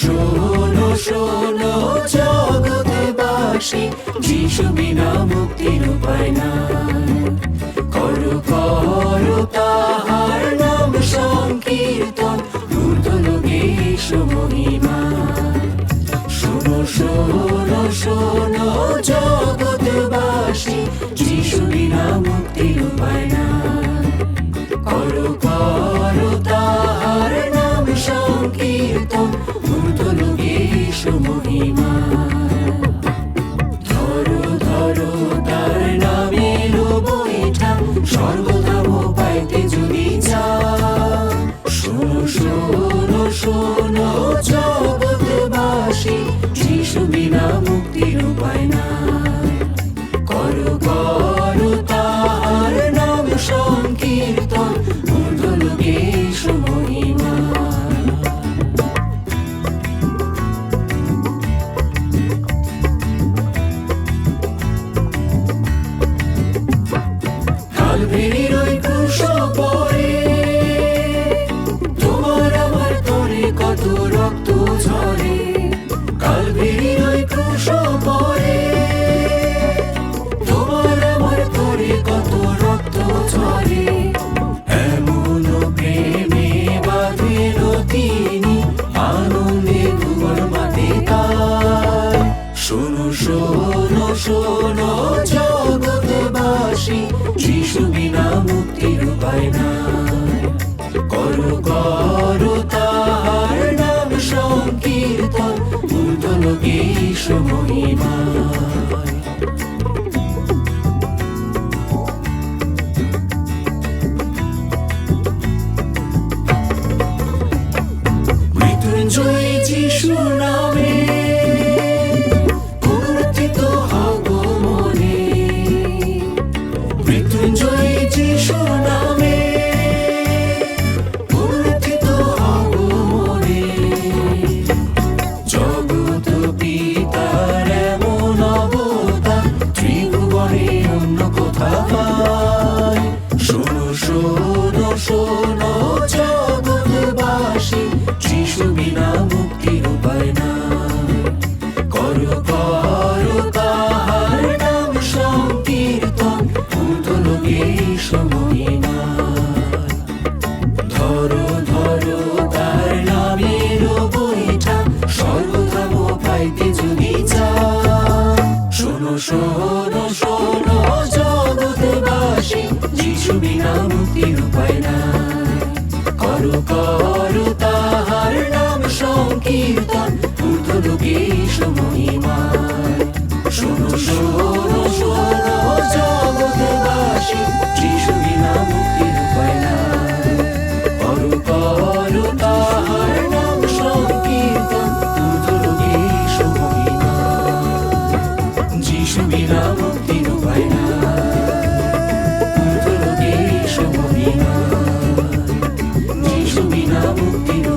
শোনো শোনো জগতে বাসী যিশু বিনা মুক্তির উপায় নাই। ঊর্ধ্বলোকে মহিমা। ধরো ধরো, তার নামে বইটা সর্বদাম পাইতে যদি যা শোনো শোনো শোনো জগৎবাসী যিশু বিনা মুক্তির উপায় নাই। শোনো শোনো শোনো, জগৎবাসী। যিশু বিনা মুক্তির উপায় নাই। করো করো তাহার নাম সংকীর্তন, ঊর্ধ্বলোকে মহিমা মৃত্যুঞ্জয় যিশু নামে অন্য কোথাও পাই শোনো শোনো শোনো জগৎবাসী যিশু বিনা মুক্তির উপায় না করো করো তাহার নাম সংকীর্তন পুতুল সমহিমা ধরো ধরো তার নামের বইটা সর্বধর্ম পাইতে যদি চা শোনো শোনো শোনো কিছু বিনা মুক্তির উপায় নাই। করো করো তাহার নাম সংকীর্তন উর্ধলোকে সমহিমায় শোনো শোনো শোনো জগৎবাসী যিশু বিনা মুক্তির উপায় নাই। করো করো তাহার নাম সংকীর্তন উর্ধলোকে সমহিমায় যিশু বিনা মুক্তির উপায় নাই। Ooh,